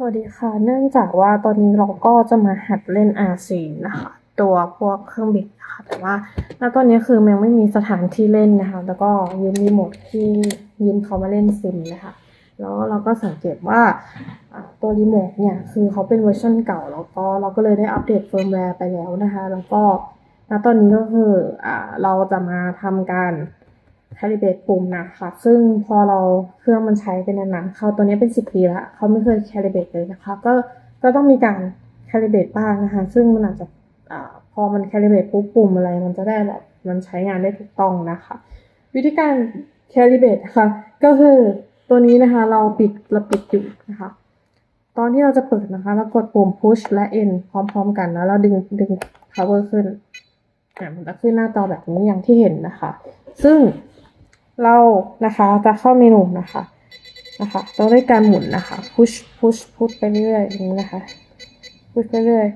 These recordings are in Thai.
สวัสดีค่ะ เนื่องจากว่าตอนนี้เราก็จะมาหัดเล่น R4 นะคะ ตัวพวกเครื่องบินนะคะ แต่ว่าณตอนนี้คือมันยังไม่มีสถานที่เล่นนะคะ แล้วก็ยืมรีโมทที่ยืมเขามาเล่นซิมนะคะ แล้วเราก็สังเกตว่าตัวรีโมทเนี่ยคือเขาเป็นเวอร์ชันเก่า แล้วก็เราก็เลยได้อัปเดตเฟิร์มแวร์ไปแล้วนะคะ แล้วก็ณตอนนี้ก็คืออเราจะมาทำการ คาลิเบรตปุ่มนะคะซึ่งพอเราเครื่องมันใช้เป็นนานๆเขาตัวนี้เป็นสิบปีแล้วเขาไม่เคยคาลิเบรตเลยนะคะ ก็ก็ต้องมีการคาลิเบรตบ้างนะคะ ซึ่งมันอาจจะอ่าพอมันคาลิเบรตปุ๊บปุ่มอะไร มันจะได้แบบมันใช้งานได้ถูกต้องนะคะ วิธีการคาลิเบรตนะคะก็คือตัวนี้นะคะเราปิดเราปิดอยู่นะคะ ตอนที่เราจะเปิดนะคะเรากดปุ่ม push และ end พร้อม ๆ กันแล้วเราดึงดึง power ขึ้นอะมันจะขึ้นหน้าจอแบบนี้อย่างที่เห็นนะคะ ซึ่ง เรานะคะจะเข้าเมนูนะคะนะคะต้องด้วยการหมุนนะคะ push push push ไปเรื่อยอย่างนี้นะคะ push ไปเรื่อย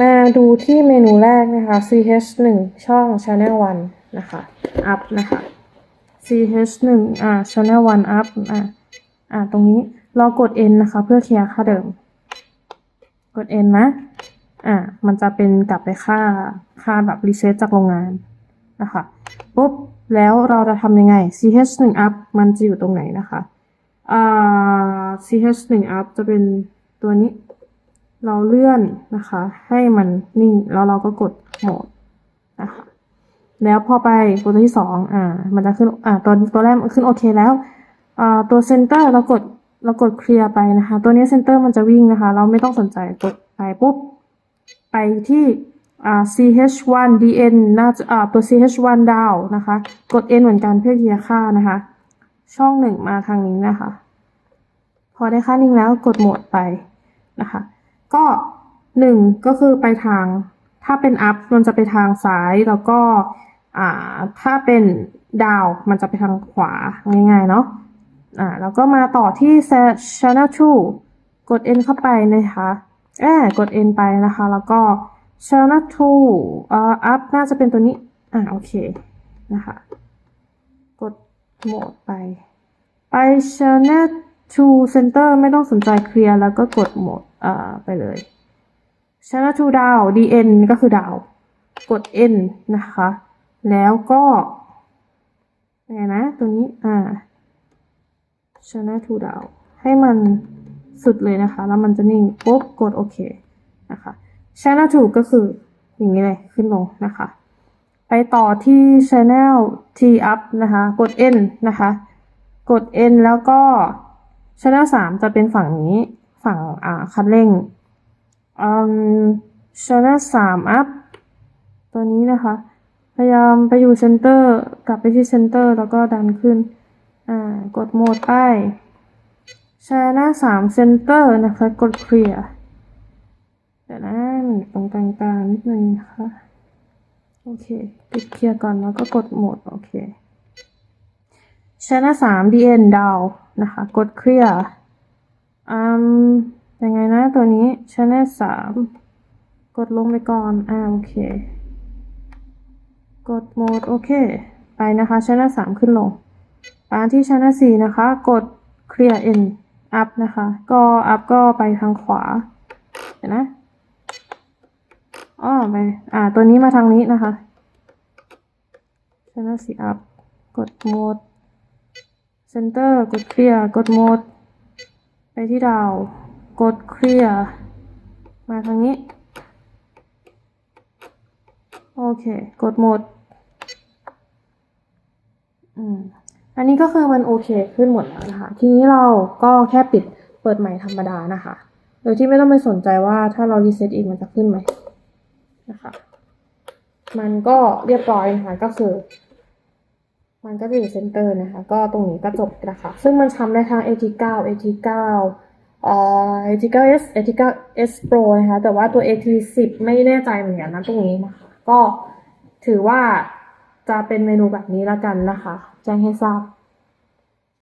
มาดูที่เมนูแรกนะคะ ch 1ช่อง channel 1นะคะ up นะคะ ch 1อ่า channel 1 up อ่าอ่าตรงนี้เรากด n นะคะ เพื่อเคลียร์ค่าเดิม กด n นะอ่ามันจะเป็นกลับไปค่าค่าแบบรีเซ็ตจากโรงงานนะคะปุ๊บ แล้วเราจะทำยังไง ch 1 up มันจะอยู่ตรงไหนนะคะอ่า ch 1 up จะเป็นตัวนี้ เราเลื่อนนะคะ ให้มันนิ่ง แล้วเราก็กดโหมดนะคะแล้วพอไปตัวที่สองอ่า มันจะขึ้น อ่า ตัวตัวแรกมันขึ้นโอเคแล้ว อ่า ตัวเซนเตอร์เรากด เรากดเคลียร์ไปนะคะ ตัวนี้เซนเตอร์มันจะวิ่งนะคะ เราไม่ต้องสนใจ กดไปปุ๊บ ไปที่ อ่า ch1 dn น่าจะอ่าตัว ch1 ดาวนะคะ กด n เหมือนกันเพื่อเคลียร์ค่านะคะ ช่องหนึ่งมาทางนี้นะคะ พอได้ค่านิ่งแล้วกดโหมดไปนะคะ ก็หนึ่งก็คือไปทาง ถ้าเป็น up มันจะไปทางซ้ายแล้วก็อ่าถ้าเป็นดาวมันจะไปทางขวาง่ายๆเนาะอ่าแล้วก็มาต่อที่ channel 2กด n เข้าไปนะคะแอบกด n ไปนะคะ แล้วก็ channel 2อ่า up น่าจะเป็นตัวนี้ อ่าโอเค นะคะ กดโหมดไป ไป channel 2 center ไม่ต้องสนใจเคลียร์แล้วก็กดโหมดอ่าไปเลย channel 2ดาว dn ก็คือดาว กด n นะคะ แล้วก็ไงนะ ตัวนี้ อ่า channel to down ให้มันสุดเลยนะคะ แล้วมันจะนิ่ง ปุ๊บ กดโอเค นะคะ channel to ก็คืออย่างนี้เลยขึ้นลงนะคะ ไปต่อที่ channel t up นะคะ กด n นะคะ กด n แล้วก็ channel 3 จะเป็นฝั่งนี้ฝั่งอ่าคันเร่งอืม channel 3 up ตัวนี้นะคะ พยายามไปอยู่ center กลับไปที่ center แล้วก็ดันขึ้นอ่ากดโหมดไปแชร์หน้าสามเซนเตอร์นะคะ กดเคลียร์เดี๋ยวนะ ตรงกลางๆนิดนึงนะคะ โอเคปิดเคลียร์ก่อนแล้วก็กดโหมด โอเคชร์หน้าสาม DN ดาวนะคะ กดเคลียร์อืมยังไงนะตัวนี้ชร์หน้าสามกดลงไปก่อน อ่า โอเค กดโหมด โอเค ไปนะคะชร์หน้าสามขึ้นลงมาที่ชั้นสี่นะคะ กด clear n up นะคะ ก็ up ก็ไปทางขวาเห็นนะ อ้อไปอ่า ตัวนี้มาทางนี้นะคะชั้นสี่ up กด mode center กด clear กด mode ไปที่ดาว กด clear มาทางนี้ โอเค กด mode อืมอันนี้ก็คือมันโอเคขึ้นหมดแล้วนะคะ ทีนี้เราก็แค่ปิดเปิดใหม่ธรรมดานะคะ โดยที่ไม่ต้องไปสนใจว่าถ้าเรารีเซ็ตอีกมันจะขึ้นไหม นะคะ มันก็เรียบร้อยนะคะก็คือ มันก็จะอยู่เซนเตอร์นะคะ ก็ตรงนี้ก็จบนะคะ ซึ่งมันทำได้ทั้ง AT9 AT9 เอ่อ AT9S AT9S Pro นะคะ แต่ว่าตัว AT10 ไม่แน่ใจเหมือนกันนะตรงนี้นะคะ ก็ถือว่าจะเป็นเมนูแบบนี้แล้วกันนะคะ แจ้งให้ทราบ